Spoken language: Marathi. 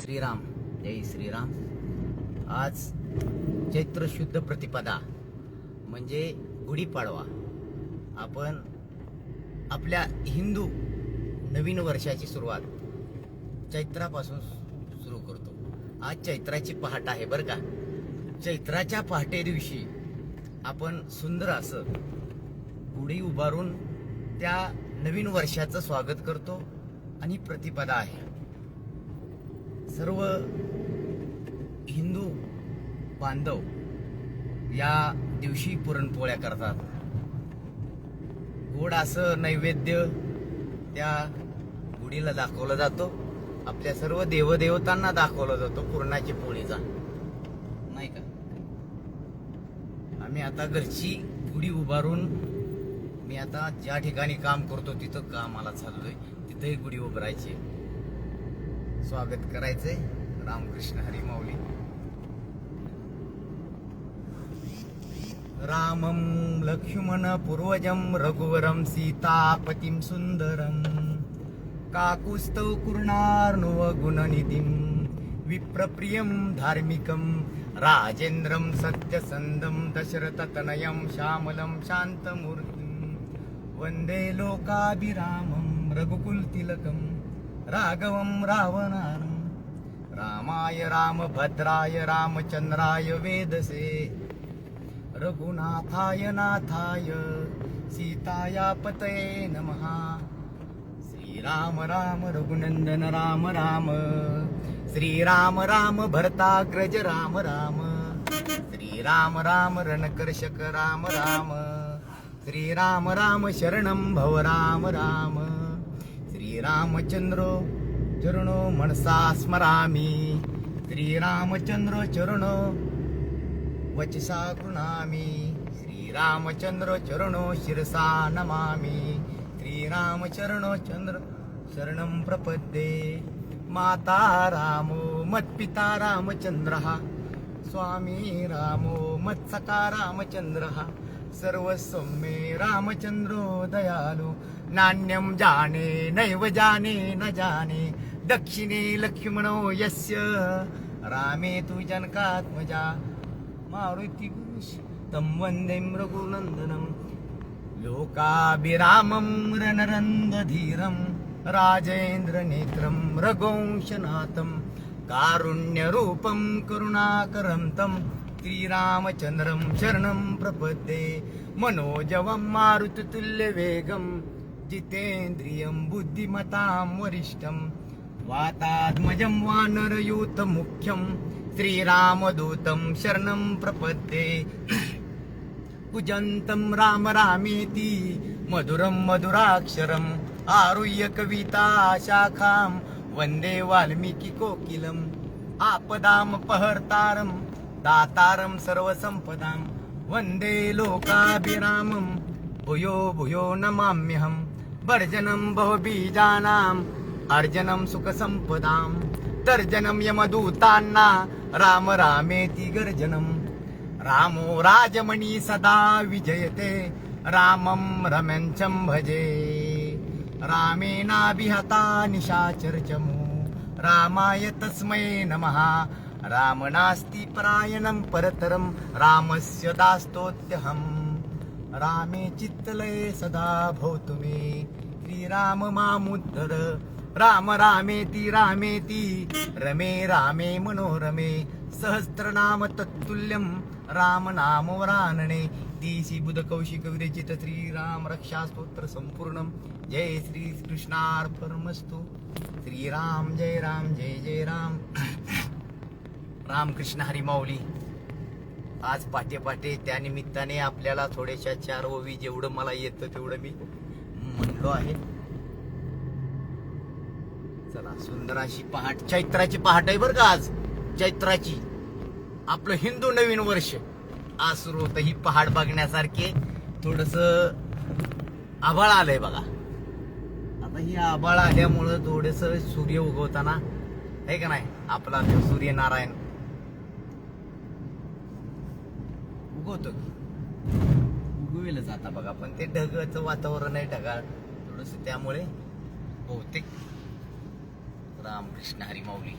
श्रीराम. जय श्रीराम. आज चैत्र शुद्ध प्रतिपदा म्हणजे गुढीपाडवा. आपण आपल्या हिंदू नवीन वर्षाची सुरुवात चैत्रापासून सुरू करतो. आज चैत्राची पहाट आहे बरं का. चैत्राच्या पहाटे दिवशी आपण सुंदर असं गुढी उभारून त्या नवीन वर्षाचं स्वागत करतो आणि प्रतिपदा आहे. सर्व हिंदू बांधव या दिवशी पुरणपोळ्या करतात. गोड असं नैवेद्य त्या गुढीला दाखवला जातो. आपल्या सर्व देवदेवतांना दाखवला जातो पुरणाची पोळीचा. नाही का? आम्ही आता घरची गुढी उभारून मी आता ज्या ठिकाणी काम करतो तिथं कामाला चाललोय. तिथंही गुढी उभारायची स्वागत करायचंय. रामकृष्ण हरी माऊली रामं लक्ष्मण पूर्वजं रघुवरं सीतापतिं सुन्दरं. काकुस्तौ कुर्णार्णवगुणनिधिं विप्रप्रियं धार्मिकं राजेन्द्रं सत्यसन्दं दशरथतनयं श्यामलं शान्तमूर्तिं. वन्दे लोकाभिरामं रघुकुलतिलकम् राघवं रावणानं। रामाय रामभद्राय रामचन्द्राय वेदसे। रघुनाथाय नाथाय सीताया पतये नमः। श्रीराम राम रघुनंदन राम राम। श्रीराम राम भरताग्रज राम राम। श्रीराम राम रणकर्षक राम राम। श्रीराम राम शरणं भव राम राम। श्रीरामचंद्र चरणो मनसा स्मरामि. श्रीरामचंद्र चरण वचसा कृणामि. श्रीरामचंद्र चरण शिरसा नमामि. श्रीरामचरण चंद्र शरणं प्रपद्ये. माता रामो मत्पिता रामचन्द्रः स्वामी रामो मत्सका रामचन्द्रः सर्वस्वं मे रामचन्द्रो दयालु. नान्यम जाने नैव जाने न जाने। दक्षिणे लक्ष्मणो यस्य। रामे तु जनकात्मजा। मारुति गुरुश तं वन्दे रघुनन्दनं लोकाभिरामं रणरन्दधीरं राजेन्द्रनेत्रं रघुंशनाथं कारुण्यरूपं करुणाकरं तं। श्रीरामचन्द्रं शरणं प्रपद्ये। मनोजवं मारुततुल्यवेगं। जितेन्द्रियं बुद्धिमतां वरिष्ठं वातात्मजं वानरयूतमुख्यं श्रीरामदूतं शरणं प्रपद्ये। कुजन्तं राम रामेति मधुरं मधुराक्षरम् आरुह्य कविता शाखां वन्दे वाल्मीकि कोकिलम् आपदामपहर्तारं दातारं सर्वसम्पदां वन्दे लोकाभिरामं भूयो भूयो नमाम्यहम् वर्जनं बहुबीजानाम् अर्जनं सुखसम्पदां तर्जनं यमदूतान्ना राम रामेति गर्जनम रामो राजमणि सदा विजयते रामं रम्यञ्चं भजे। रामेणाभिहता निशाचरचमु रामाय तस्मै नमः। राम नास्ति परायणं परतरं रामस्य दास्तोत्यहम् रामे चित्तलये सदा भवतु मे. श्रीराम मामुद्धर. राम रामेति रामेति. रमे रामे मनोरमे. सहस्रनाम तत्तुल्यं. राम नाम रानणे दिशी बुध कौशिक विरचित श्रीराम रक्षा स्तोत्र जय श्री कृष्णार्पणमस्तु. श्रीराम जय राम जय जय राम. रामकृष्ण हरी आज पाटे पाटे त्यानिमित्ताने आपल्याला थोड्याशा चार ओवी जेवढं मला येतं तेवढं मी म्हणलो आहे. चला सुंदर अशी पहाट चैत्राची पहाट आहे बरं का आज. चैत्राची. आपलं हिंदू नवीन वर्ष. आज सुरू होतं ही पहाड बघण्यासारखे. थोडस आभाळ आलंय बघा. आता ही आभाळ आल्यामुळं थोडस सूर्य उगवताना आहे का नाही? आपला सूर्यनारायण होतं. की उगवेलच आता बघा पण ते ढगाचं वातावरण आहे ढगाळ. थोडस त्यामुळे बहुतेक रामकृष्ण हरी माऊली.